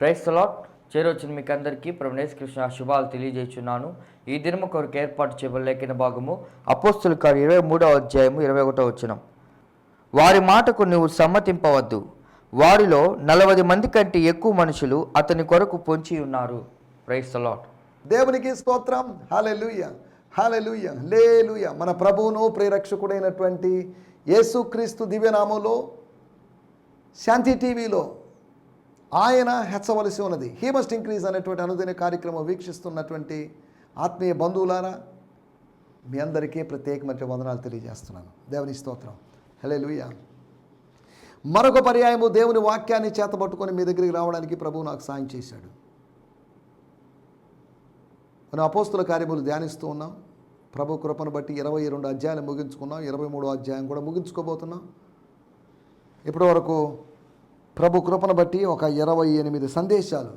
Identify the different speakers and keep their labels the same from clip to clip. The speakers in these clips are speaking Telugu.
Speaker 1: ప్రైస్ లాట్ చేరొచ్చిన మీకు అందరికీ ప్రభునేశ్ కృష్ణ శుభాలు తెలియజేస్తున్నాను ఈ దినము కొరకు ఏర్పాటు చేయబడలేకిన భాగము అపోస్తుల కారు ఇరవై మూడవ అధ్యాయము ఇరవై ఒకటో వచ్చినం వారి మాటకు నువ్వు సమ్మతింపవద్దు. వారిలో నలభై మంది కంటే ఎక్కువ మనుషులు అతని కొరకు పొంచి ఉన్నారు. ప్రైస్ లాట్
Speaker 2: దేవునికి స్తోత్రం. హాలెలుయ హాలెలుయ లేలుయ మన ప్రభువును ప్రేరక్షకుడైనటువంటి యేసుక్రీస్తు దివ్యనామంలో శాంతి టీవీలో ఆయన హెచ్చవలసి ఉన్నది. హీ మస్ట్ ఇంక్రీజ్ అనేటువంటి అనుదిన కార్యక్రమం వీక్షిస్తున్నటువంటి ఆత్మీయ బంధువులారా మీ అందరికీ ప్రత్యేకమైన వందనాలు తెలియజేస్తున్నాను. దేవుని స్తోత్రం. హలే మరొక పర్యాయము దేవుని వాక్యాన్ని చేతబట్టుకొని మీ దగ్గరికి రావడానికి ప్రభువు నాకు సాయం చేశాడు. మనం అపోస్తుల కార్యములు ధ్యానిస్తూ ఉన్నాం. ప్రభు కృపను బట్టి ఇరవై రెండు అధ్యాయాలు ముగించుకున్నాం. ఇరవై మూడో అధ్యాయం కూడా ముగించుకోబోతున్నాం. ఇప్పటి వరకు ప్రభు కృపను బట్టి ఒక ఇరవై ఎనిమిది సందేశాలు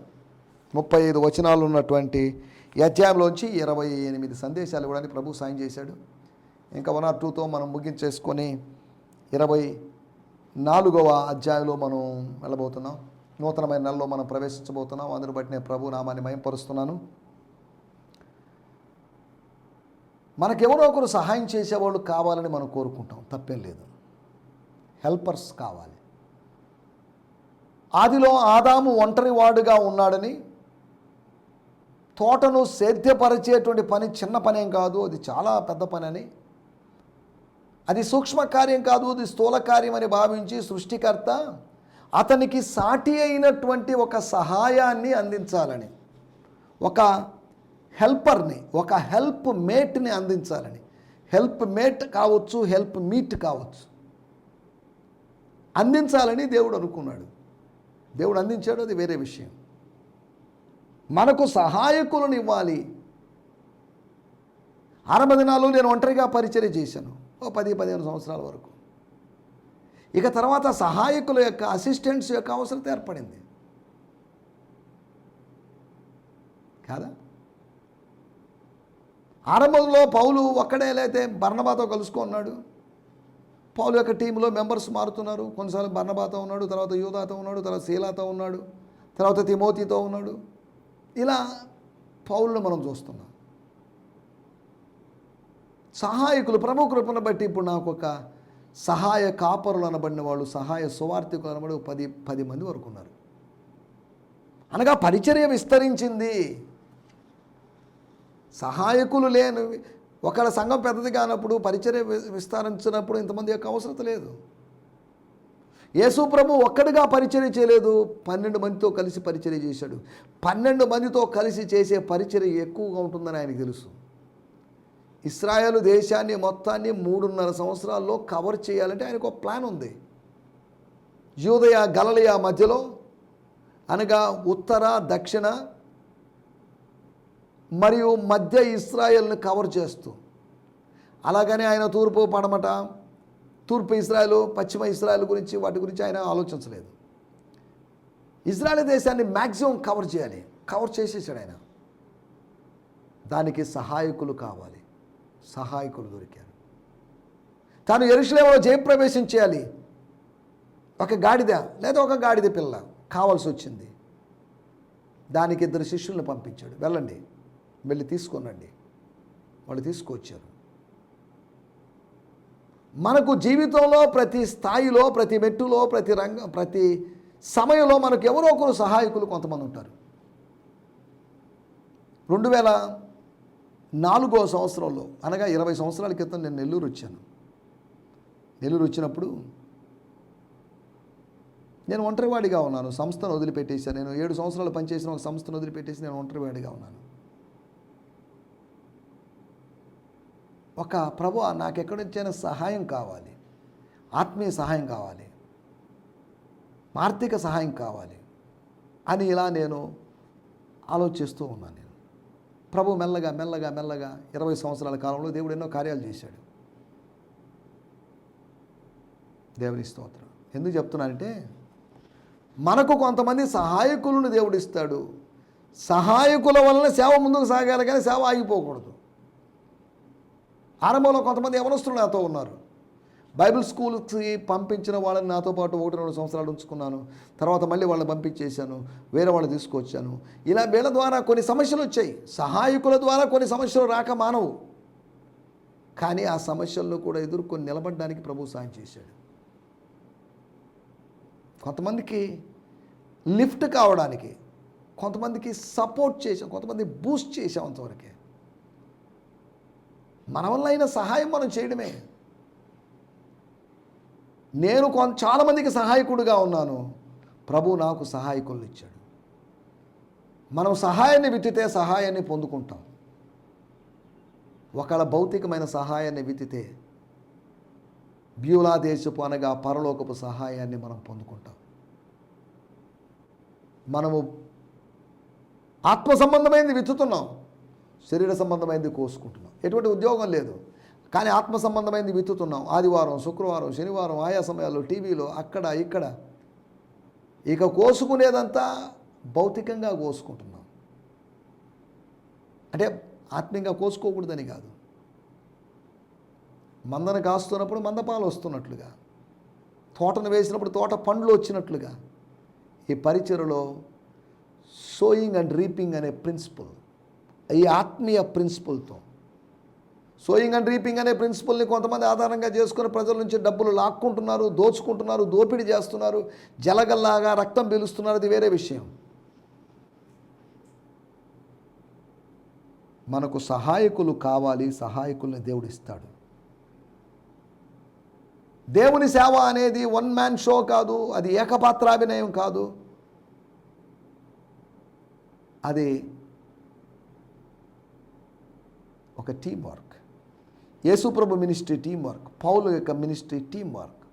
Speaker 2: ముప్పై ఐదు వచనాలు ఉన్నటువంటి అధ్యాయంలోంచి ఇరవై ఎనిమిది సందేశాలు ఇవ్వడానికి ప్రభు సాయం చేశాడు. ఇంకా వన్ ఆర్ టూతో మనం ముగించేసుకొని ఇరవై నాలుగవ అధ్యాయంలో మనం వెళ్ళబోతున్నాం. నూతనమైన నెలలో మనం ప్రవేశించబోతున్నాం. అందుని బట్టి నేను ప్రభు నామాన్ని మయంపరుస్తున్నాను. మనకెవరో ఒకరు సహాయం చేసేవాళ్ళు కావాలని మనం కోరుకుంటాం. తప్పేం లేదు. హెల్పర్స్ కావాలి. ఆదిలో ఆదాము ఒంటరి వాడుగా ఉన్నాడని తోటను సేద్యపరిచేటువంటి పని చిన్న పనేం కాదు అది చాలా పెద్ద పని అని అది సూక్ష్మ కార్యం కాదు అది స్థూల కార్యం అని భావించి సృష్టికర్త అతనికి సాటి అయినటువంటి ఒక సహాయాన్ని అందించాలని ఒక హెల్పర్ని ఒక హెల్ప్ మేట్ని అందించాలని. హెల్ప్ మేట్ కావచ్చు హెల్ప్ మీట్ కావచ్చు. అందించాలని దేవుడు అనుకున్నాడు. దేవుడు అందించాడు అది వేరే విషయం. మనకు సహాయకులను ఇవ్వాలి. ఆరంభ దినాలు నేను ఒంటరిగా పరిచయం చేశాను ఓ పది పదిహేను సంవత్సరాల వరకు. ఇక తర్వాత సహాయకుల యొక్క అసిస్టెంట్స్ యొక్క అవసరం ఏర్పడింది. కాదా? ఆరంభంలో పౌలు ఒక్కడే లేతే బర్ణబాతో కలుసుకున్నాడు పౌలు యొక్క టీంలో మెంబర్స్ మారుతున్నారు. కొన్నిసార్లు బర్ణబాతో ఉన్నాడు తర్వాత యూదాతో ఉన్నాడు తర్వాత శీలాతో ఉన్నాడు తర్వాత తిమోతితో ఉన్నాడు. ఇలా పౌలను మనం చూస్తున్నాం. సహాయకులు ప్రభు కృపను బట్టి ఇప్పుడు నాకు ఒక సహాయ కాపరులు అనబడిన వాళ్ళు సహాయ సువార్థికులు అనబడి పది పది మంది వరకు ఉన్నారు. అనగా పరిచర్య విస్తరించింది. సహాయకులు లేని ఒకవేళ సంఘం పెద్దది కానప్పుడు పరిచర్య వి- విస్తరించినప్పుడు ఇంతమంది యొక్క అవసరం లేదు. యేసు ప్రభు ఒక్కడిగా పరిచర్య చేయలేదు పన్నెండు మందితో కలిసి పరిచర్య చేశాడు. పన్నెండు మందితో కలిసి చేసే పరిచర్య ఎక్కువగా ఉంటుందని ఆయనకు తెలుసు. ఇస్రాయల్ దేశాన్ని మొత్తాన్ని మూడున్నర సంవత్సరాల్లో కవర్ చేయాలంటే ఆయనకు ఒక ప్లాన్ ఉంది. యూదయ గలలియ మధ్యలో అనగా ఉత్తర దక్షిణ మరియు మధ్య ఇస్రాయల్ని కవర్ చేస్తూ. అలాగనే ఆయన తూర్పు పడమట తూర్పు ఇస్రాయలు పశ్చిమ ఇస్రాయల్ గురించి వాటి గురించి ఆయన ఆలోచించలేదు. ఇజ్రాయల్ దేశాన్ని మ్యాక్సిమం కవర్ చేయాలి. కవర్ చేసేసాడు ఆయన. దానికి సహాయకులు కావాలి. సహాయకులు దొరికారు. తాను ఎరుషులేమలో జయప్రవేశం చేయాలి. ఒక గాడిద లేదా ఒక గాడిద పిల్ల కావాల్సి వచ్చింది. దానికి ఇద్దరు శిష్యులను పంపించాడు. వెళ్ళండి. వెళ్ళి తీసుకొనండి. వాళ్ళు తీసుకొచ్చారు. మనకు జీవితంలో ప్రతి స్థాయిలో ప్రతి మెట్టులో ప్రతి రంగ ప్రతి సమయంలో మనకు ఎవరో ఒకరు సహాయకులు కొంతమంది ఉంటారు. రెండు వేల నాలుగో సంవత్సరంలో అనగా ఇరవై సంవత్సరాల క్రితం నేను నెల్లూరు వచ్చాను. నెల్లూరు వచ్చినప్పుడు నేను ఒంటరివాడిగా ఉన్నాను. సంస్థను వదిలిపెట్టేశాను. నేను ఏడు సంవత్సరాలు పనిచేసిన ఒక సంస్థను వదిలిపెట్టేసి నేను ఒంటరివాడిగా ఉన్నాను. ఒక ప్రభు నాకు ఎక్కడి నుంచైనా సహాయం కావాలి. ఆత్మీయ సహాయం కావాలి. ఆర్థిక సహాయం కావాలి. అని ఇలా నేను ఆలోచిస్తూ ఉన్నాను నేను. ప్రభు మెల్లగా మెల్లగా మెల్లగా ఇరవై సంవత్సరాల కాలంలో దేవుడు ఎన్నో కార్యాలు చేశాడు. దేవుని స్తోత్రం. ఎందుకు చెప్తున్నానంటే మనకు కొంతమంది సహాయకులను దేవుడు ఇస్తాడు. సహాయకుల వలన సేవ ముందుకు సాగాలి కానీ సేవ ఆగిపోకూడదు. ఆరంభంలో కొంతమంది యవనస్తులు నాతో ఉన్నారు. బైబిల్ స్కూల్కి పంపించిన వాళ్ళని నాతో పాటు ఒకటి రెండు సంవత్సరాలు ఉంచుకున్నాను. తర్వాత మళ్ళీ వాళ్ళని పంపించేశాను. వేరే వాళ్ళని తీసుకొచ్చాను. ఇలా వీళ్ళ ద్వారా కొన్ని సమస్యలు వచ్చాయి. సహాయకుల ద్వారా కొన్ని సమస్యలు రాక మానవు. కానీ ఆ సమస్యలను కూడా ఎదుర్కొని నిలబడడానికి ప్రభు సాయం చేశాడు. కొంతమందికి లిఫ్ట్ కావడానికి కొంతమందికి సపోర్ట్ చేసాం కొంతమంది బూస్ట్ చేసాం అంతవరకే. మన వల్ల అయిన సహాయం మనం చేయడమే. నేను కొంత చాలామందికి సహాయకుడుగా ఉన్నాను. ప్రభు నాకు సహాయకులు ఇచ్చాడు. మనం సహాయాన్ని విత్తితే సహాయాన్ని పొందుకుంటాం. ఒకళ్ళ భౌతికమైన సహాయాన్ని విత్తితే బ్యూలా దేశపు అనగా పరలోకపు సహాయాన్ని మనం పొందుకుంటాం. మనము ఆత్మ సంబంధమైనది విత్తుతున్నాం శరీర సంబంధమైనది కోసుకుంటున్నాం. ఎటువంటి ఉద్యోగం లేదు. కానీ ఆత్మ సంబంధమైనది విత్తుతున్నాం ఆదివారం శుక్రవారం శనివారం ఆయా సమయాల్లో టీవీలో అక్కడ ఇక్కడ. ఇక కోసుకునేదంతా భౌతికంగా కోసుకుంటున్నాం. అంటే ఆత్మీయంగా కోసుకోకూడదని కాదు. మందను కాస్తున్నప్పుడు మందపాలు వస్తున్నట్లుగా. తోటను వేసినప్పుడు తోట పండ్లు వచ్చినట్లుగా. ఈ పరిచయలో సోయింగ్ అండ్ రీపింగ్ అనే ప్రిన్సిపల్ ఈ ఆత్మీయ ప్రిన్సిపల్తో. సోయింగ్ అండ్ రీపింగ్ అనే ప్రిన్సిపల్ని కొంతమంది ఆధారంగా చేసుకుని ప్రజల నుంచి డబ్బులు లాక్కుంటున్నారు దోచుకుంటున్నారు దోపిడీ చేస్తున్నారు జలగల్లాగా రక్తం పీలుస్తున్నారు అది వేరే విషయం. మనకు సహాయకులు కావాలి సహాయకుల్ని దేవుడు ఇస్తాడు. దేవుని సేవ అనేది వన్ మ్యాన్ షో కాదు అది ఏకపాత్రాభినయం కాదు. అది ఒక టీం వర్క్ యేసుప్రభు మినిస్ట్రీ టీం వర్క్ పౌలు యొక్క మినిస్ట్రీ టీం వర్క్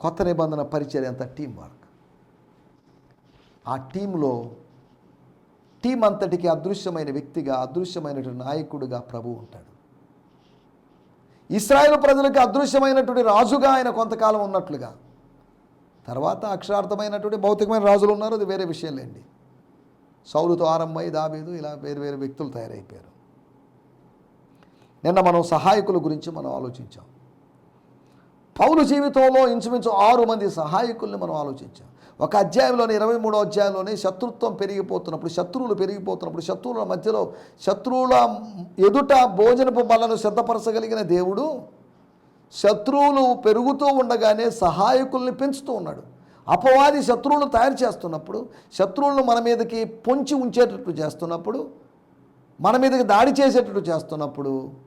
Speaker 2: కొత్త నిబంధన పరిచయం అంత టీం వర్క్ ఆ టీంలో టీం అంతటికి అదృశ్యమైన వ్యక్తిగా అదృశ్యమైనటువంటి నాయకుడిగా ప్రభు ఉంటాడు. ఇస్రాయేల్ ప్రజలకు అదృశ్యమైనటువంటి రాజుగా ఆయన కొంతకాలం ఉన్నట్లుగా. తర్వాత అక్షరార్థమైనటువంటి భౌతికమైన రాజులు ఉన్నారు అది వేరే విషయం లేండి. సౌలుతో ఆరంభమై దాబీదు ఇలా వేరు వేరు వ్యక్తులు తయారైపోయారు. నిన్న మనం సహాయకుల గురించి మనం ఆలోచించాం. పౌలు జీవితంలో ఇంచుమించు ఆరు మంది సహాయకుల్ని మనం ఆలోచించాం. ఒక అధ్యాయంలోని ఇరవై మూడో అధ్యాయంలోనే శత్రుత్వం పెరిగిపోతున్నప్పుడు శత్రువులు పెరిగిపోతున్నప్పుడు శత్రువుల మధ్యలో శత్రువుల ఎదుట భోజనపు బలను సిద్ధపరచగలిగిన దేవుడు శత్రువులు పెరుగుతూ ఉండగానే సహాయకుల్ని పెంచుతూ ఉన్నాడు. అపవాది శత్రువులను తయారు చేస్తున్నప్పుడు శత్రువులను మన మీదకి పొంచి ఉంచేటట్టు చేస్తున్నప్పుడు మన మీదకి దాడి చేసేటట్టు చేస్తున్నప్పుడు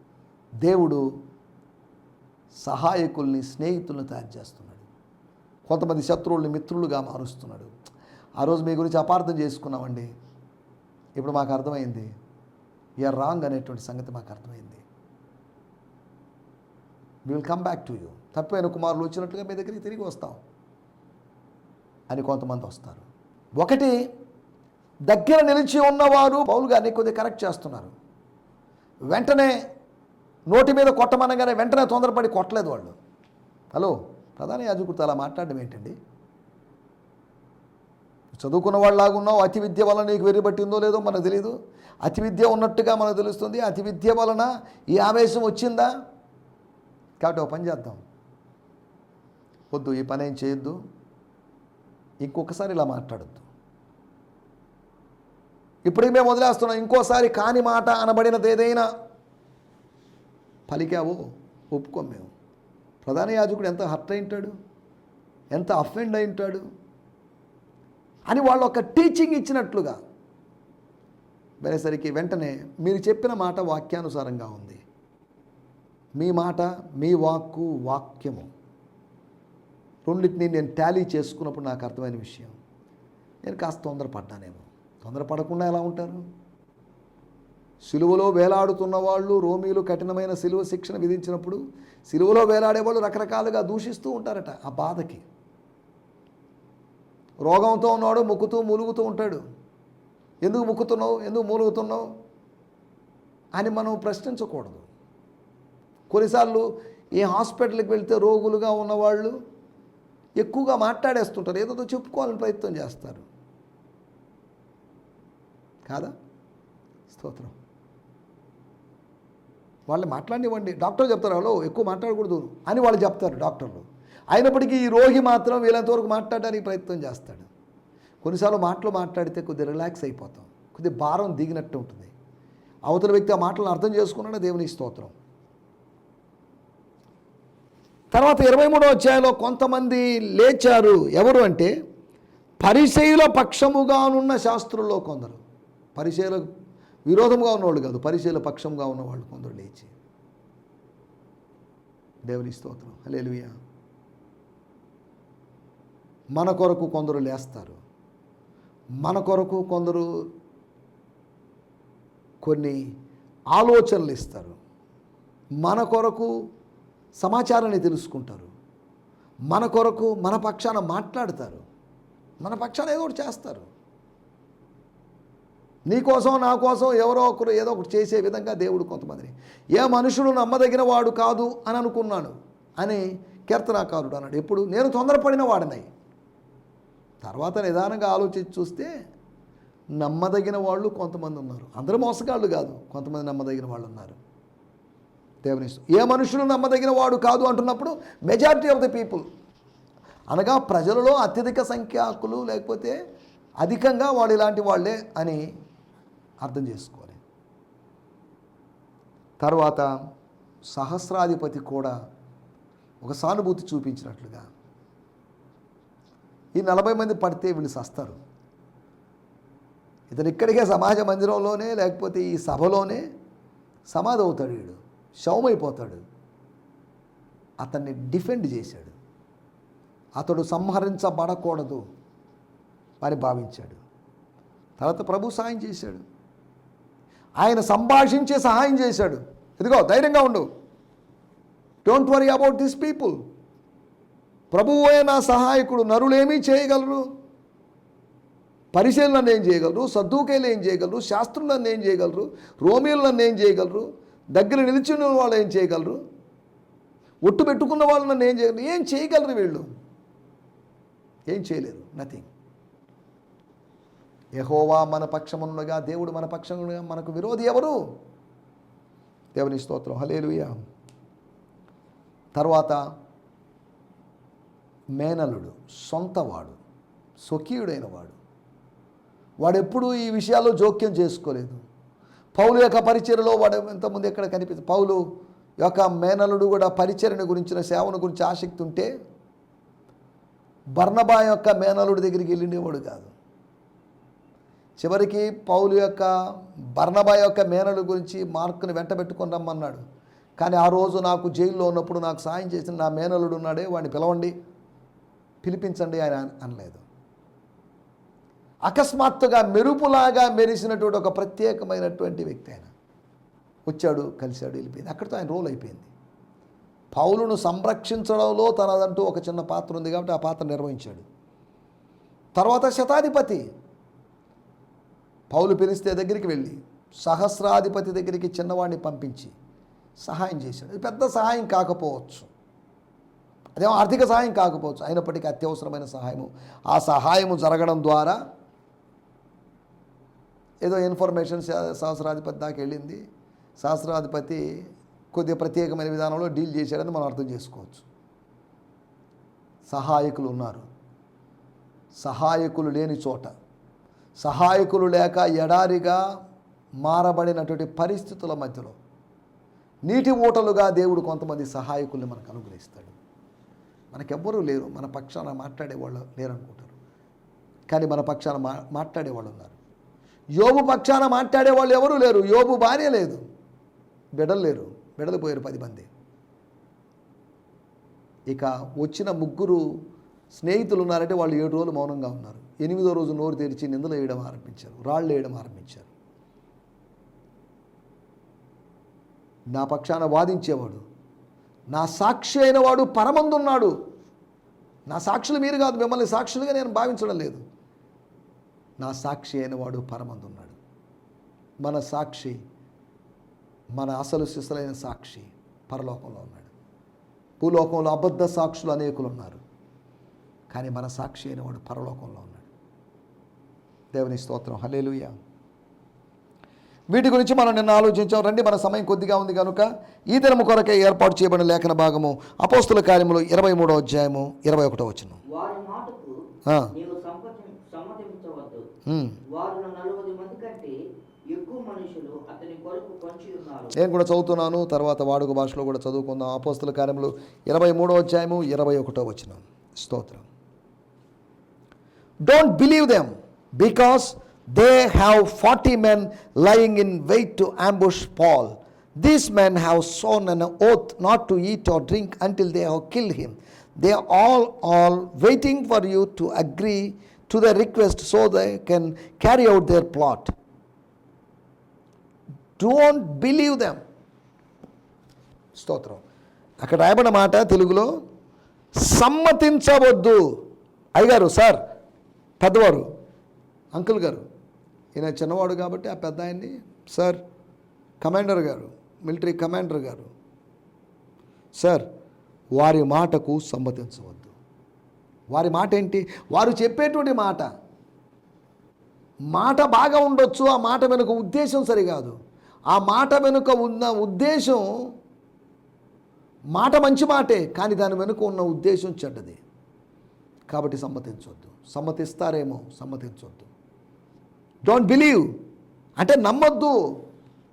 Speaker 2: దేవుడు సహాయకుల్ని స్నేహితులను తయారు చేస్తున్నాడు. కొంతమంది శత్రువుల్ని మిత్రులుగా మారుస్తున్నాడు. ఆ రోజు మీ గురించి అపార్థం చేసుకున్నామండి. ఇప్పుడు మాకు అర్థమైంది. యూఆర్ రాంగ్ అనేటువంటి సంగతి మాకు అర్థమైంది. Will come back to you తప్పైన కుమారులు వచ్చినట్లుగా మీ దగ్గరికి తిరిగి వస్తాం అని కొంతమంది వస్తారు. ఒకటి దగ్గర నిలిచి ఉన్నవారు పౌలు గారిని కొద్దిగా కరెక్ట్ చేస్తున్నారు. వెంటనే నోటి మీద కొట్టమనగానే వెంటనే తొందరపడి కొట్టలేదు వాళ్ళు. హలో ప్రధాన యాజకుడితో అలా మాట్లాడడం ఏంటండి? చదువుకున్న వాళ్ళలాగున్నావు అతి విద్య వలన నీకు వెరిబట్టిందో లేదో మనకు తెలియదు అతి విద్య ఉన్నట్టుగా మనకు తెలుస్తుంది. అతి విద్య వలన ఈ ఆవేశం వచ్చిందా? కాబట్టి ఒక పని చేద్దాం. వద్దు ఈ పని ఏం చేయొద్దు. ఇంకొకసారి ఇలా మాట్లాడద్దు. ఇప్పటికి మేము వదిలేస్తున్నాం. ఇంకోసారి కాని మాట అనబడినది ఏదైనా పలికావో ఒప్పుకోం మేము ప్రధాన యాజకుడు ఎంత హర్ట్ అయి ఉంటాడు ఎంత అఫెండ్ అయి ఉంటాడు అని వాళ్ళు ఒక టీచింగ్ ఇచ్చినట్లుగా. వేరేసరికి వెంటనే మీరు చెప్పిన మాట వాక్యానుసారంగా ఉంది. మీ మాట మీ వాక్కు వాక్యము. రెండింటిని నేను టాలీ చేసుకున్నప్పుడు నాకు అర్థమైన విషయం. నేను కాస్త తొందరపడ్డానేమో. తొందరపడకుండా ఎలా ఉంటారు? సిలువలో వేలాడుతున్న వాళ్ళు రోమీలు కఠినమైన సిలువ శిక్షణ విధించినప్పుడు సిలువలో వేలాడేవాళ్ళు రకరకాలుగా దూషిస్తూ ఉంటారట ఆ బాధకి. రోగంతో ఉన్నాడు ముక్కుతూ మూలుగుతూ ఉంటాడు. ఎందుకు ముక్కుతున్నావు? ఎందుకు మూలుగుతున్నావు? అని మనం ప్రశ్నించకూడదు. కొన్నిసార్లు ఈ హాస్పిటల్కి వెళ్తే రోగులుగా ఉన్నవాళ్ళు ఎక్కువగా మాట్లాడేస్తుంటారు. ఏదో చెప్పుకోవాలని ప్రయత్నం చేస్తారు. కాదా? స్తోత్రం. వాళ్ళు మాట్లాడివ్వండి డాక్టర్ చెప్తారు హలో ఎక్కువ మాట్లాడకూడదు అని వాళ్ళు చెప్తారు డాక్టర్లు. అయినప్పటికీ ఈ రోగి మాత్రం వీళ్ళంత వరకు మాట్లాడడానికి ప్రయత్నం చేస్తాడు. కొన్నిసార్లు మాటలు మాట్లాడితే కొద్దిగా రిలాక్స్ అయిపోతాం. కొద్ది భారం దిగినట్టు ఉంటుంది. అవతల వ్యక్తి ఆ మాటలను అర్థం చేసుకున్నాడు దేవుని స్తోత్రం. తర్వాత ఇరవై మూడో అధ్యాయంలో కొంతమంది లేచారు. ఎవరు అంటే పరిచయుల పక్షముగానున్న శాస్త్రుల్లో కొందరు. పరిచయుల విరోధంగా ఉన్నవాళ్ళు కాదు పరిశీల పక్షంగా ఉన్నవాళ్ళు కొందరు లేచి. దేవుని స్తోత్రం. హల్లెలూయా. మన కొరకు కొందరు లేస్తారు. మన కొరకు కొందరు కొన్ని ఆలోచనలు ఇస్తారు. మన కొరకు సమాచారాన్ని తెలుసుకుంటారు. మన కొరకు మన పక్షాన మాట్లాడతారు. మన పక్షాన ఏదో ఒకటి చేస్తారు. నీకోసం నా కోసం ఎవరో ఒకరు ఏదో ఒకటి చేసే విధంగా దేవుడు కొంతమందిని. ఏ మనుషుడు నమ్మదగిన వాడు కాదు అని అనుకున్నాను అని కీర్తనాకారుడు అన్నాడు. ఎప్పుడు? నేను తొందరపడిన వాడినై. తర్వాత నిదానంగా ఆలోచించి చూస్తే నమ్మదగిన వాళ్ళు కొంతమంది ఉన్నారు. అందరూ మోసగాళ్ళు కాదు. కొంతమంది నమ్మదగిన వాళ్ళు ఉన్నారు. దేవుని ఏ మనుషులు నమ్మదగిన వాడు కాదు అంటున్నప్పుడు మెజారిటీ ఆఫ్ ద పీపుల్ అనగా ప్రజలలో అత్యధిక సంఖ్యాకులు లేకపోతే అధికంగా వాళ్ళు ఇలాంటి వాళ్ళే అని అర్థం చేసుకోవాలి. తర్వాత సహస్రాధిపతి కూడా ఒక సానుభూతి చూపించినట్లుగా ఈ నలభై మంది పడితే వీళ్ళు సస్తారు. ఇతను ఇక్కడికే సమాజ మందిరంలోనే లేకపోతే ఈ సభలోనే సమాధి అవుతాడు వీడు. శవమైపోతాడు అతన్ని డిఫెండ్ చేశాడు. అతడు సంహరించబడకూడదు అని భావించాడు. తర్వాత ప్రభు సాయం చేశాడు. ఆయన సంభాషించే సహాయం చేశాడు. ఇదిగో ధైర్యంగా ఉండు. Don't worry about this people ప్రభువే నా సహాయకుడు నరులేమీ చేయగలరు? పరిశీలన ఏం చేయగలరు? సద్దుకేలు ఏం చేయగలరు? శాస్త్రులను నన్ను ఏం చేయగలరు? రోమిలను నన్ను ఏం చేయగలరు? దగ్గర నిలిచిన వాళ్ళు ఏం చేయగలరు? ఒట్టు పెట్టుకున్న వాళ్ళు నన్ను ఏం చేయగలరు? ఏం చేయగలరు వీళ్ళు? ఏం చేయలేరు. నథింగ్ యహోవా మన పక్షమున్నగా దేవుడు మన పక్షముగా మనకు విరోధి ఎవరు? దేవుని స్తోత్రం. హలేలుయ తర్వాత మేనలుడు సొంతవాడు స్వకీయుడైన వాడు వాడెప్పుడూ ఈ విషయాల్లో జోక్యం చేసుకోలేదు. పౌలు యొక్క పరిచయలో వాడు ఇంతకుముందు ఎక్కడ కనిపిస్తుంది పౌలు యొక్క మేనలుడు కూడా పరిచర్యను గురించిన సేవను గురించి ఆసక్తి ఉంటే బర్ణబా యొక్క మేనలుడి దగ్గరికి వెళ్ళినేవాడు కాదు. చివరికి పౌలు యొక్క బర్నబా యొక్క మేనలు గురించి మార్కుని వెంట పెట్టుకొని రమ్మన్నాడు. కానీ ఆ రోజు నాకు జైల్లో ఉన్నప్పుడు నాకు సాయం చేసిన నా మేనలుడు ఉన్నాడే వాడిని పిలవండి పిలిపించండి ఆయన అనలేదు. అకస్మాత్తుగా మెరుపులాగా మెరిసినటువంటి ఒక ప్రత్యేకమైనటువంటి వ్యక్తి ఆయన. వచ్చాడు కలిశాడు వెళ్ళిపోయింది. అక్కడితో ఆయన రోల్ అయిపోయింది. పౌలును సంరక్షించడంలో తనదంటూ ఒక చిన్న పాత్ర ఉంది కాబట్టి ఆ పాత్ర నిర్వహించాడు. తర్వాత శతాధిపతి పౌలు పిలిస్తే దగ్గరికి వెళ్ళి సహస్రాధిపతి దగ్గరికి చిన్నవాడిని పంపించి సహాయం చేశాడు. ఇది పెద్ద సహాయం కాకపోవచ్చు. అదేమో ఆర్థిక సహాయం కాకపోవచ్చు. అయినప్పటికీ అత్యవసరమైన సహాయము. ఆ సహాయము జరగడం ద్వారా ఏదో ఇన్ఫర్మేషన్ సహస్రాధిపతి దాకా వెళ్ళింది. సహస్రాధిపతి కొద్దిగా ప్రత్యేకమైన విధానంలో డీల్ చేశాడని మనం అర్థం చేసుకోవచ్చు. సహాయకులు ఉన్నారు. సహాయకులు లేని చోట సహాయకులు లేక ఎడారిగా మారబడినటువంటి పరిస్థితుల మధ్యలో నీటి ఊటలుగా దేవుడు కొంతమంది సహాయకుల్ని మనకు అనుగ్రహిస్తాడు. మనకెవ్వరూ లేరు. మన పక్షాన మాట్లాడేవాళ్ళు లేరు అనుకుంటారు కానీ మన పక్షాన మా మాట్లాడేవాళ్ళు ఉన్నారు. యోబు పక్షాన మాట్లాడేవాళ్ళు ఎవరూ లేరు. యోబు భార్య లేదు. బిడలు లేరు. బిడలు పోయారు పది మంది. ఇక వచ్చిన ముగ్గురు స్నేహితులు ఉన్నారంటే వాళ్ళు ఏడు రోజులు మౌనంగా ఉన్నారు. ఎనిమిదో రోజు నోరు తెరిచి నిందలు వేయడం ఆరంభించారు రాళ్ళు వేయడం ఆరంభించారు. నా పక్షాన వాదించేవాడు నా సాక్షి అయిన వాడు పరమందున్నాడు. నా సాక్షులు మీరు కాదు మిమ్మల్ని సాక్షులుగా నేను భావించడం లేదు. నా సాక్షి అయిన వాడు పరమందున్నాడు. మన సాక్షి మన అసలు శిశులైన సాక్షి పరలోకంలో ఉన్నాడు. భూలోకంలో అబద్ధ సాక్షులు అనేకులు ఉన్నారు కానీ మన సాక్షి అయిన వాడు పరలోకంలో ఉన్నాడు. దేవుని స్తోత్రం. హలేలుయ వీటి గురించి మనం నిన్న ఆలోచించాం. రండి మన సమయం కొద్దిగా ఉంది కనుక ఈ దినము కొరకే ఏర్పాటు చేయబడిన లేఖన భాగము అపోస్తుల కార్యములు ఇరవై మూడో అధ్యాయము ఇరవై ఒకటో వచ్చిన నేను కూడా చదువుతున్నాను తర్వాత వాడుక భాషలో కూడా చదువుకుందాం. అపోస్తుల కార్యములు ఇరవై మూడో అధ్యాయము ఇరవై ఒకటో వచ్చిన స్తోత్రం. Don't believe them because they have forty men lying in wait to ambush Paul these men have sworn an oath not to eat or drink until they have kill him they all all waiting for you to agree to the request so they can carry out their plot don't believe them స్తోత్రం. అక్కడ రాయబడిన మాట తెలుగులో సమ్మతించవద్దు. అయ్యగారు సార్ పెద్దవారు అంకుల్ గారు ఈయన చిన్నవాడు కాబట్టి ఆ పెద్ద ఆయన్ని సార్ కమాండర్ గారు మిలిటరీ కమాండర్ గారు సార్ వారి మాటకు సమ్మతించవద్దు. వారి మాట ఏంటి? వారు చెప్పేటువంటి మాట. మాట బాగా ఉండొచ్చు ఆ మాట వెనుక ఉద్దేశం సరికాదు. ఆ మాట వెనుక ఉన్న ఉద్దేశం మాట మంచి మాటే కానీ దాని వెనుక ఉన్న ఉద్దేశం చెడ్డది. కాబట్టి సమ్మతించవద్దు. సమ్మతిస్తారేమో సమ్మతించవద్దు. డోంట్ బిలీవ్ అంటే నమ్మొద్దు.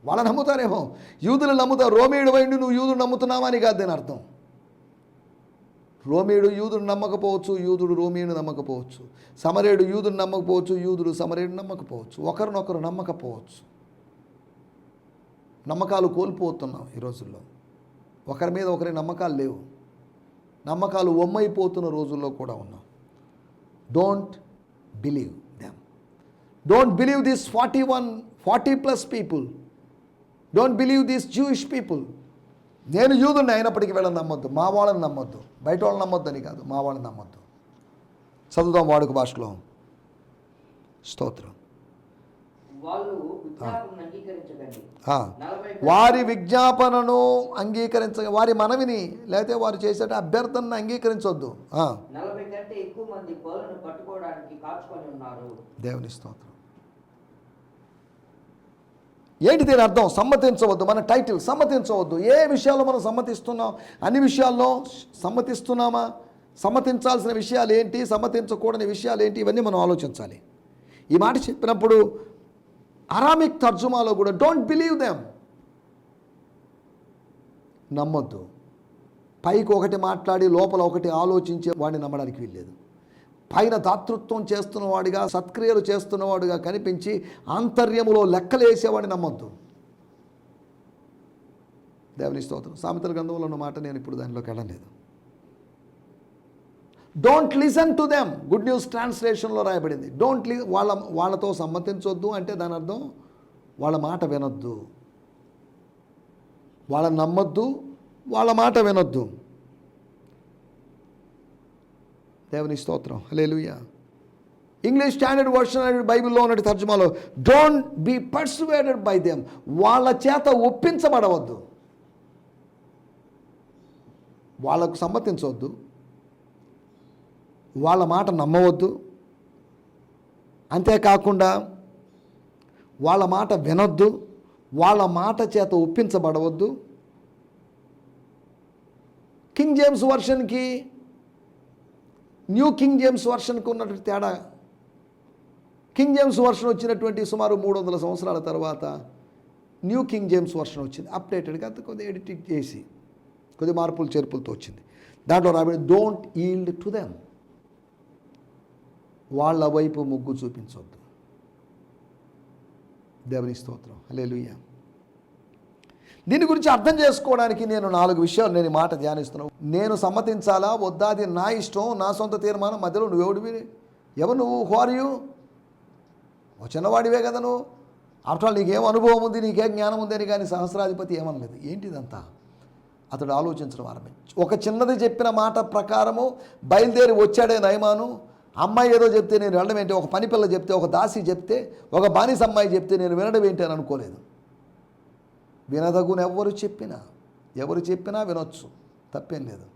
Speaker 2: వాళ్ళని నమ్ముతారేమో. యూదులు నమ్ముతారు. రోమేయుడు వైండి నువ్వు యూదుడు నమ్ముతున్నావా అని కాదు దీని అర్థం. రోమేయుడు యూదుడు నమ్మకపోవచ్చు యూదుడు రోమియుడు నమ్మకపోవచ్చు. సమరేయుడు యూదుడు నమ్మకపోవచ్చు యూదుడు సమరేయుడు నమ్మకపోవచ్చు. ఒకరినొకరు నమ్మకపోవచ్చు. నమ్మకాలు కోల్పోతున్నాం ఈ రోజుల్లో. ఒకరి మీద ఒకరి నమ్మకాలు లేవు. నమ్మకాలు ఒమ్మైపోతున్న రోజుల్లో కూడా ఉన్నాం. Don't believe don't believe this forty one forty plus people don't believe this Jewish people నేను యూదుని అయినప్పటికీ వీళ్ళని నమ్మొద్దు. మా వాళ్ళని నమ్మొద్దు. బయట వాళ్ళని నమ్మొద్దు అని కాదు. మా వాళ్ళని నమ్మొద్దు. చదువుదాం వాడుక భాషలో. స్తోత్రం. వారి విజ్ఞాపనను అంగీకరించ వారి మనవిని లేకపోతే వారు చేసే అభ్యర్థనను అంగీకరించవద్దు ఆ,
Speaker 3: నలభై కంటే ఎక్కువ మంది పౌలను పట్టుకోవడానికి కాచుకొని ఉన్నారు
Speaker 2: దేవుని స్తోత్రం ఏంటి దీని అర్థం? సమ్మతించవద్దు. మన టైటిల్ సమ్మతించవద్దు. ఏ విషయాల్లో మనం సమ్మతిస్తున్నాం? అన్ని విషయాల్లో సమ్మతిస్తున్నామా? సమ్మతించాల్సిన విషయాలు ఏంటి? సమ్మతించకూడని విషయాలు ఏంటి? ఇవన్నీ మనం ఆలోచించాలి. ఈ మాట చెప్పినప్పుడు అరామిక్ తర్జుమాలో కూడా డోంట్ బిలీవ్ దెమ్ నమ్మొద్దు. పైకి ఒకటి మాట్లాడి లోపల ఒకటి ఆలోచించే వాడిని నమ్మడానికి వీల్లేదు. పైన దాతృత్వం చేస్తున్నవాడిగా సత్క్రియలు చేస్తున్నవాడుగా కనిపించి ఆంతర్యములో లెక్కలు వేసేవాడిని నమ్మొద్దు. దేవుని స్తోత్రం. సామెతల గ్రంథంలో ఉన్న మాట నేను ఇప్పుడు దానిలోకి వెళ్ళలేదు. Don't listen to them good news ట్రాన్స్లేషన్లో రాయబడింది. డోంట్ లి వాళ్ళ వాళ్ళతో సమ్మతించొద్దు అంటే దాని అర్థం వాళ్ళ మాట వినొద్దు. వాళ్ళని నమ్మొద్దు వాళ్ళ మాట వినొద్దు. దేవుని స్తోత్రం. లేలుయ ఇంగ్లీష్ స్టాండర్డ్ వర్షన్ అనే బైబిల్లో ఉన్నటి తర్జుమాలో don't be persuaded by them వాళ్ళ చేత ఒప్పించబడవద్దు. వాళ్ళకు సమ్మతించవద్దు. వాళ్ళ మాట నమ్మవద్దు. అంతేకాకుండా వాళ్ళ మాట వినొద్దు. వాళ్ళ మాట చేత ఒప్పించబడవద్దు. కింగ్ జేమ్స్ వర్షన్కి న్యూ కింగ్ జేమ్స్ వర్షన్కు ఉన్నటువంటి తేడా? కింగ్ జేమ్స్ వర్షన్ వచ్చినటువంటి సుమారు మూడు వందల సంవత్సరాల తర్వాత న్యూ కింగ్ జేమ్స్ వర్షన్ వచ్చింది. అప్డేటెడ్గా అంత కొద్దిగా ఎడిటింగ్ చేసి కొద్ది మార్పులు చేర్పులతో వచ్చింది. దాంట్లో రాబడి డోంట్ ఈల్డ్ టు దెమ్ వాళ్ళ వైపు ముగ్గు చూపించవద్దు దేవుని స్తోత్రం. హల్లెలూయా. దీని గురించి అర్థం చేసుకోవడానికి నేను నాలుగు విషయాలు నేను మాట ధ్యానిస్తున్నాను. నేను సమ్మతించాలా? వద్దా? అది నా ఇష్టం నా సొంత తీర్మానం. మధ్యలో నువ్వు ఎవడివి? ఎవరు నువ్వు? హోర్ యూ ఓ చిన్నవాడివే కదా నువ్వు. ఆఫ్టర్ ఆల్ నీకేం అనుభవం ఉంది నీకేం జ్ఞానం ఉంది అని కానీ సహస్రాధిపతి ఏమనలేదు. ఏంటిదంతా అతడు ఆలోచించడం ఆరంభించి. ఒక చిన్నది చెప్పిన మాట ప్రకారము బయలుదేరి వచ్చాడే నయమాను. అమ్మాయి ఏదో చెప్తే నేను వెళ్ళడం ఏంటి? ఒక పని పిల్ల చెప్తే ఒక దాసి చెప్తే ఒక బానిస అమ్మాయి చెప్తే నేను వినడం ఏంటి అని అనుకోలేదు. వినదగును ఎవరు చెప్పినా ఎవరు చెప్పినా వినొచ్చు తప్పేం లేదు.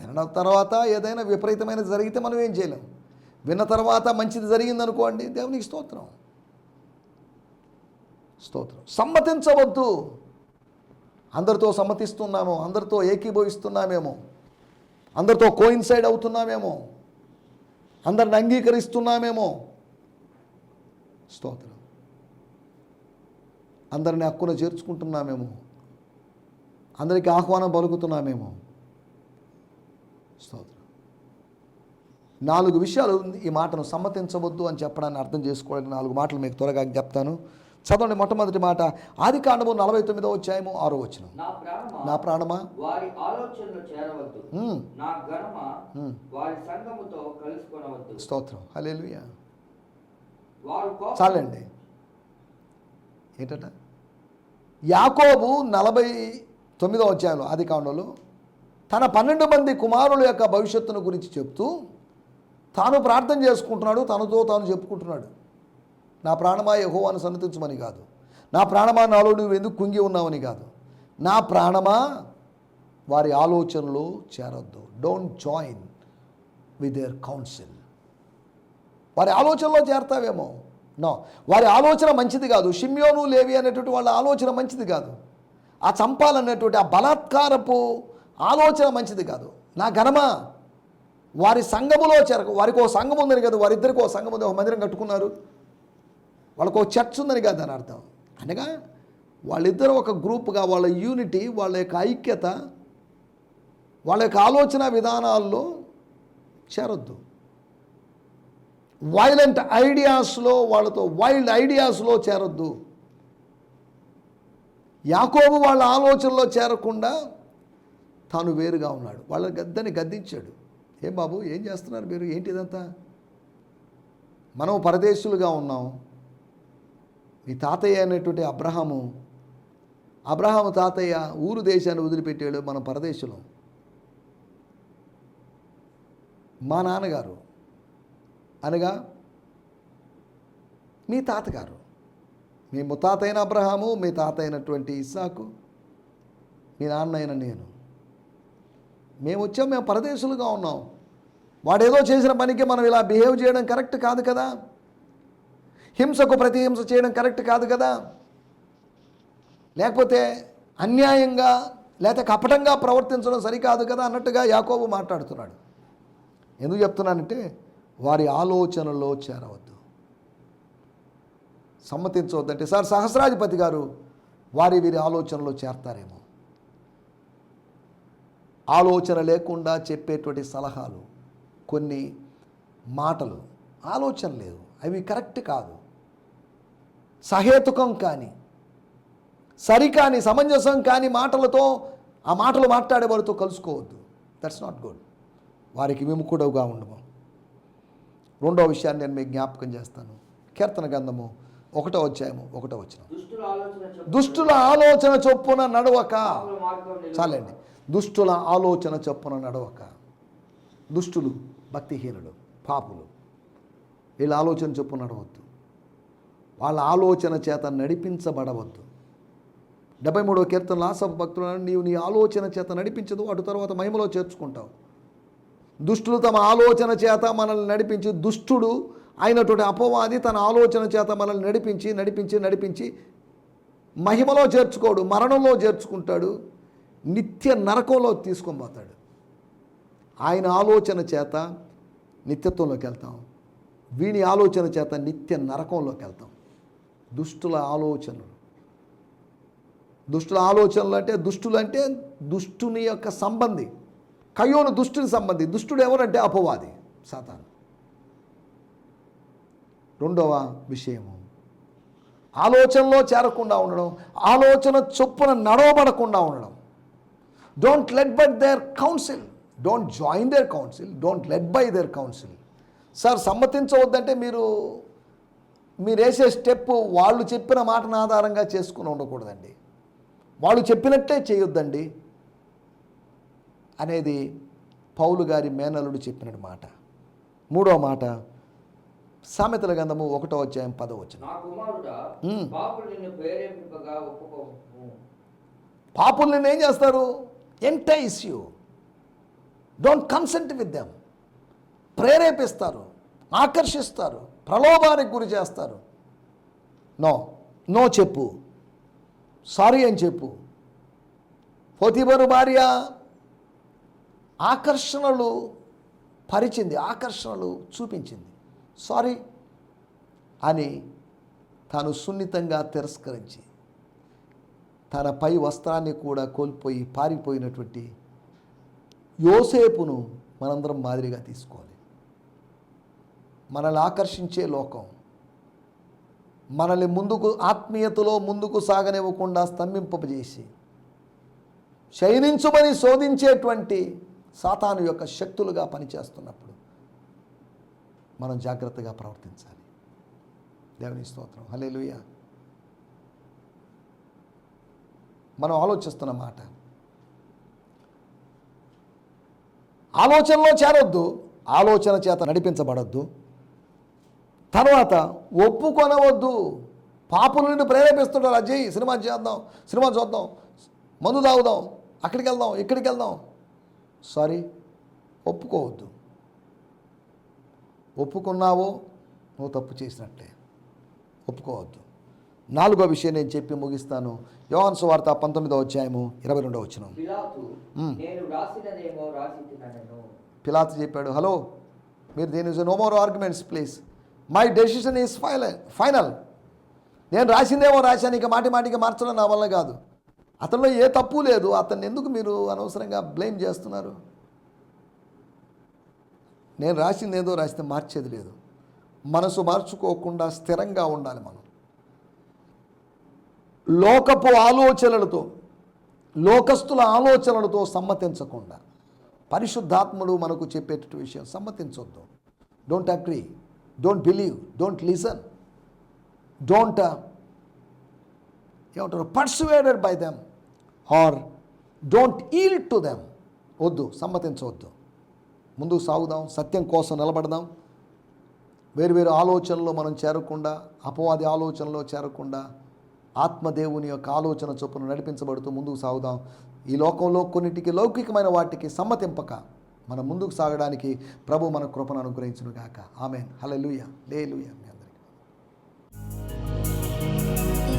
Speaker 2: విన్న తర్వాత ఏదైనా విపరీతమైనది జరిగితే మనం ఏం చేయలేం. విన్న తర్వాత మంచిది జరిగింది అనుకోండి దేవునికి స్తోత్రం. స్తోత్రం. సమ్మతించవద్దు. అందరితో సమ్మతిస్తున్నామో అందరితో ఏకీభవిస్తున్నామేమో అందరితో కోయిన్సైడ్ అవుతున్నామేమో అందరిని అంగీకరిస్తున్నామేమో. స్తోత్రం. అందరిని హక్కున చేర్చుకుంటున్నామేమో. అందరికీ ఆహ్వానం పలుకుతున్నామేమో. స్తోత్రం. నాలుగు విషయాలు ఈ మాటను సమ్మతించవద్దు అని చెప్పడాన్ని అర్థం చేసుకోవడానికి నాలుగు మాటలు మీకు త్వరగా చెప్తాను. చదవండి మొట్టమొదటి మాట. ఆది కాండము నలభై తొమ్మిదో అధ్యాయము ఆరో వచ్చిన
Speaker 3: నా ప్రాణమా? వారి ఆలోచనలు చేరవద్దు. నా గణమ. వారి కలుసుకొనవద్దు.
Speaker 2: స్తోత్రం. హల్లెలూయా.
Speaker 3: కోపం
Speaker 2: చాలండి. ఏంటట? యాకోబు నలభై తొమ్మిదో అధ్యాయంలో ఆది కాండంలో తన పన్నెండు మంది కుమారుల యొక్క భవిష్యత్తును గురించి చెప్తూ తాను ప్రార్థన చేసుకుంటున్నాడు తనతో తాను చెప్పుకుంటున్నాడు. నా ప్రాణమా యహోవాను సన్నతించమని కాదు. నా ప్రాణమా నాలో నువ్వు ఎందుకు కుంగి ఉన్నావని కాదు. నా ప్రాణమా వారి ఆలోచనలో చేరొద్దు. Don't join with their council వారి ఆలోచనలో చేరతావేమో. నో. వారి ఆలోచన మంచిది కాదు. షిమ్యోను లేవి అనేటువంటి వాళ్ళ ఆలోచన మంచిది కాదు. ఆ చంపాలనేటువంటి ఆ బలాత్కారపు ఆలోచన మంచిది కాదు. నా ఘనమా వారి సంఘములో చేరక వారికి ఒక సంఘం ఉందని కదా వారిద్దరికి ఒక సంఘం ఉంది ఒక మందిరం కట్టుకున్నారు. వాళ్ళకు ఒక చర్చ్ ఉందని కాదు అని అర్థం. అనగా వాళ్ళిద్దరూ ఒక గ్రూప్గా వాళ్ళ యూనిటీ వాళ్ళ యొక్క ఐక్యత వాళ్ళ యొక్క ఆలోచన విధానాల్లో చేరొద్దు. వైలెంట్ ఐడియాస్లో వాళ్ళతో వైల్డ్ ఐడియాస్లో చేరొద్దు. యాకోబు వాళ్ళ ఆలోచనలో చేరకుండా తాను వేరుగా ఉన్నాడు. వాళ్ళ గద్దని గద్దించాడు. ఏం బాబు ఏం చేస్తున్నారు మీరు? ఏంటి ఇదంతా? మనం పరదేశులుగా ఉన్నాం. మీ తాతయ్య అనేటువంటి అబ్రహాము అబ్రహాము తాతయ్య ఊరు దేశాన్ని వదిలిపెట్టాడు మనం పరదేశులం. మా నాన్నగారు అనగా మీ తాతగారు. మీ ముత్తాత అయిన అబ్రహాము మీ తాత అయినటువంటి ఇస్సాకు మీ నాన్న అయిన నేను. మేము వచ్చాం మేము పరదేశులుగా ఉన్నాం. వాడేదో చేసిన పనికి మనం ఇలా బిహేవ్ చేయడం కరెక్ట్ కాదు కదా? హింసకు ప్రతిహింస చేయడం కరెక్ట్ కాదు కదా? లేకపోతే అన్యాయంగా లేకపోతే కపటంగా ప్రవర్తించడం సరికాదు కదా అన్నట్టుగా యాకోబు మాట్లాడుతున్నాడు. ఎందుకు చెప్తున్నానంటే వారి ఆలోచనలో చేరవద్దు. సమ్మతించవద్దంటే సార్ సహస్రాధిపతి గారు వారి వీరి ఆలోచనలో చేరతారేమో. ఆలోచన లేకుండా చెప్పేటువంటి సలహాలు కొన్ని మాటలు ఆలోచన లేదు అవి కరెక్ట్ కాదు. సహేతుకం కానీ సరికాని సమంజసం కాని మాటలతో ఆ మాటలు మాట్లాడే వారితో కలుసుకోవద్దు. దట్స్ నాట్ గుడ్ వారికి విముఖుడవుగా ఉండము. రెండో విషయాన్ని నేను మీకు జ్ఞాపకం చేస్తాను. కీర్తన గంధము ఒకటో అధ్యాయము ఒకటో వచ్చిన
Speaker 3: దుష్టుల ఆలోచన చొప్పున
Speaker 2: నడవక. చాలండి. దుష్టుల ఆలోచన చొప్పున నడవక. దుష్టులు భక్తిహీనులు పాపులు వీళ్ళ ఆలోచన చొప్పున నడవద్దు. వాళ్ళ ఆలోచన చేత నడిపించబడవద్దు. డెబ్బై మూడో కీర్తన లాసభ భక్తులు నీవు నీ ఆలోచన చేత నడిపించదు అటు తర్వాత మహిమలో చేర్చుకుంటావు. దుష్టులు తమ ఆలోచన చేత మనల్ని నడిపించి దుష్టుడు అయినటువంటి అపవాది తన ఆలోచన చేత మనల్ని నడిపించి నడిపించి నడిపించి మహిమలో చేర్చుకోడు మరణంలో చేర్చుకుంటాడు నిత్య నరకంలో తీసుకొని పోతాడు. ఆయన ఆలోచన చేత నిత్యత్వంలోకి వెళ్తాం. వీని ఆలోచన చేత నిత్య నరకంలోకి వెళ్తాం. దుష్టుల ఆలోచనలు. దుష్టుల ఆలోచనలు అంటే దుష్టులు అంటే దుష్టుని యొక్క సంబంధి. కయోను దుష్టుని సంబంధి దుష్టుడు ఎవరంటే అపవాది సాతాను. రెండవ విషయము ఆలోచనలో చేరకుండా ఉండడం ఆలోచన చొప్పున నడవబడకుండా ఉండడం. Don't let by their counsel don't join their counsel don't let by their counsel sir సమ్మతించవద్దంటే మీరు మీరు వేసే స్టెప్ వాళ్ళు చెప్పిన మాటను ఆధారంగా చేసుకుని ఉండకూడదండి. వాళ్ళు చెప్పినట్టే చేయొద్దండి. అనేది పౌలు గారి మేనలుడు చెప్పిన మాట. మూడో మాట సామెతల గంధము ఒకటో అధ్యాయం పదో వచ్చిన.
Speaker 3: పాపులు నిన్ను
Speaker 2: పాపుల్ని ఏం చేస్తారు? Entice you don't consent with them ప్రేరేపిస్తారు ఆకర్షిస్తారు ప్రలోభానికి గురి చేస్తారు. నో నో చెప్పు. సారీ అని చెప్పు. పోతిబరు భార్య ఆకర్షణలు పరిచింది ఆకర్షణలు చూపించింది. సారీ అని తాను సున్నితంగా తిరస్కరించి తన పై వస్త్రాన్ని కూడా కోల్పోయి పారిపోయినటువంటి యోసేపును మనందరం మాదిరిగా తీసుకోవాలి. మనల్ని ఆకర్షించే లోకం మనల్ని ముందుకు ఆత్మీయతలో ముందుకు సాగనివ్వకుండా స్తంభింపజేసి శయనించుమని శోధించేటువంటి సాతాను యొక్క శక్తులుగా పనిచేస్తున్నప్పుడు మనం జాగ్రత్తగా ప్రవర్తించాలి. దేవుని స్తోత్రం. హలే మనం ఆలోచిస్తున్న మాట ఆలోచనలో చేరొద్దు ఆలోచన చేత నడిపించబడద్దు తర్వాత ఒప్పుకొనవద్దు. పాపుల నుండి ప్రేరేపిస్తుంటారు అజయ్ సినిమా చేద్దాం సినిమా చూద్దాం మందు తాగుదాం అక్కడికి వెళ్దాం ఇక్కడికి వెళ్దాం. సారీ ఒప్పుకోవద్దు. ఒప్పుకున్నావో నువ్వు తప్పు చేసినట్లే. ఒప్పుకోవద్దు. నాలుగో విషయం నేను చెప్పి ముగిస్తాను. యోహాన్ సువార్త పంతొమ్మిదో అధ్యాయము ఇరవై రెండో వచ్చిన
Speaker 3: పిలాత్
Speaker 2: చెప్పాడు హలో మీరు దేని no more arguments please. My decision is final final. నేను రాసిందేమో రాశాను ఇక మాటి మాటికి మార్చడం నా వల్ల కాదు. అతనిలో ఏ తప్పు లేదు. అతన్ని ఎందుకు మీరు అనవసరంగా బ్లేమ్ చేస్తున్నారు? నేను రాసింది ఏదో రాస్తే మార్చేది లేదు. మనసు మార్చుకోకుండా స్థిరంగా ఉండాలి మనం. లోకపు ఆలోచనలతో లోకస్తుల ఆలోచనలతో సమ్మతించకుండా పరిశుద్ధాత్ముడు మనకు చెప్పేటటువంటి విషయం సమ్మతించొద్దు. Don't agree don't believe don't listen don't ఏమంటారు? Persuaded by them or don't yield to them వద్దు సమ్మతించవద్దు. ముందుకు సాగుదాం సత్యం కోసం నిలబడదాం. వేరువేరు ఆలోచనలో మనం చేరకుండా అపవాది ఆలోచనలో చేరకుండా ఆత్మదేవుని యొక్క ఆలోచన చొప్పున నడిపించబడుతూ ముందుకు సాగుదాం. ఈ లోకంలో కొన్నిటికి లౌకికమైన వాటికి సమ్మతింపక మనం ముందుకు సాగడానికి ప్రభు మన కృపను అనుగ్రహించును గాక ఆమెన్. హల్లెలూయ. లూయ లే
Speaker 4: లూయ